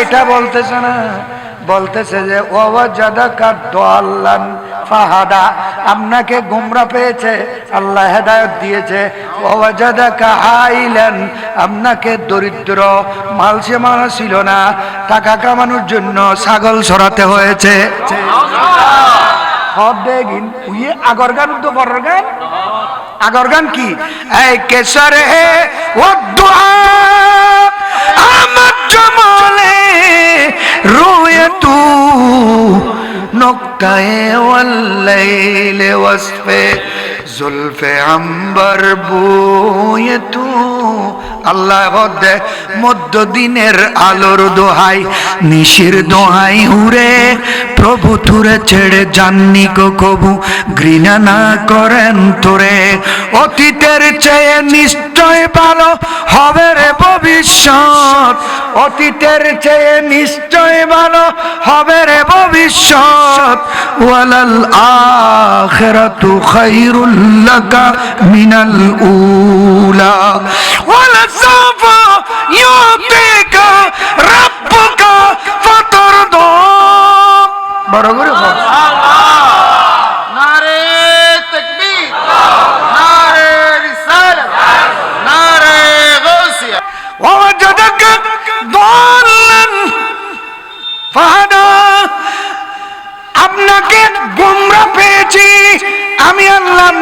এটা বলতেছে না। বলতেছে যে ফাহাদা, আপনাকে গুমরা পেয়েছে, আল্লাহ হেদায়ত দিয়েছে। আইলান আপনাকে দরিদ্র মালসে মারা ছিল না, টাকা কামানোর জন্য ছাগল সরাতে হয়েছে। আগর গান তো কি? এই কেসরে ও দোয়া। জমলে রুয়ে তু ওয়াল্লাইলে ওয়াসফে, জুলফে আম্বার বুয়ে তু। আল্লাহ হদে মধ্য দিনের আলোর দোহাই, নিশির দোহাই হুরে। প্রভু তুরে ছেড়ে জাননি কো কবু, ঘৃণা না করেন তোরে অতীতের চেয়ে নিশ্চয় ভালো হবে রে ভবিষ্যৎ। অতীতের চেয়ে নিশ্চয় ভালো হবে রে ভবিষ্যৎ। ওয়ালাল আখিরাতু খায়রুল লাকা মিনাল উলা। ওয়ালা সাফা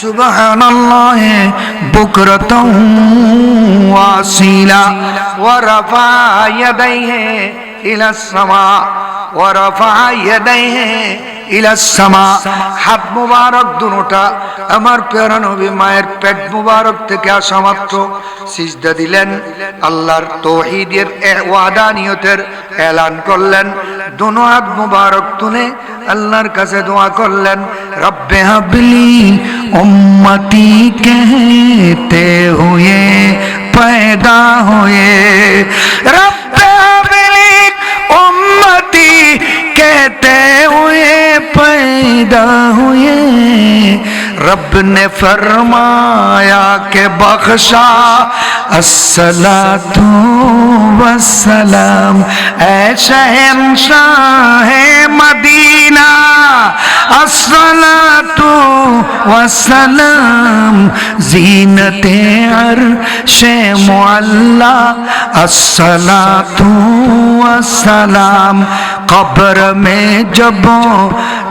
সুবহানাল্লাহ বুকরাতাও ওয়াসিলা ওয়া রাফা ইয়াদাইহি ইলা সামা, ওয়া রাফা ইয়াদাইহি ইলাসমা হাত মুবারক দুনোটা আমার প্রিয় নবী মায়ের পেট মুবারক থেকে আসা মাত্র। সিজদা দিলেন, আল্লাহর তৌহিদের ওয়াদানিয়তের এলান করলেন। দুনো হাত মুবারক তুলে আল্লাহর কাছে দোয়া করলেন, রব্বে হাবলি امتی کہتے ہوئے، پیدا ہوئے۔ رب امتی کہتے ہوئے، پیدا ہوئے۔ رب نے فرمایا کہ بخشا السلام وسلام اے شہنشاہ مدینہ السلام وسلم زینت عرش معلا، الصلاة والسلام، قبر میں جب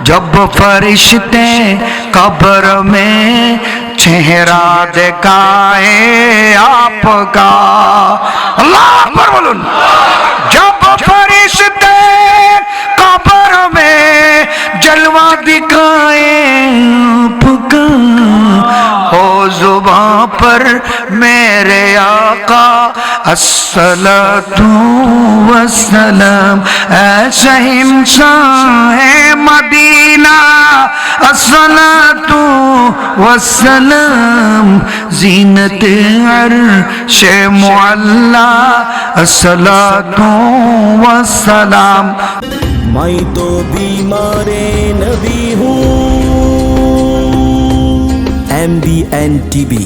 جب فرشتے، قبر میں چہرہ دکھائے آپ کا۔ اللہ پر بولن۔ جب فرشتے قبر میں جلوہ دکھائے یہاں پر میرے آقا، السلام ایسے انسان ہے مدینہ وسلام زینت عرش معلہ السلام وسلام میں تو بیمار نبی ہوں۔ ایم بی این ٹی بی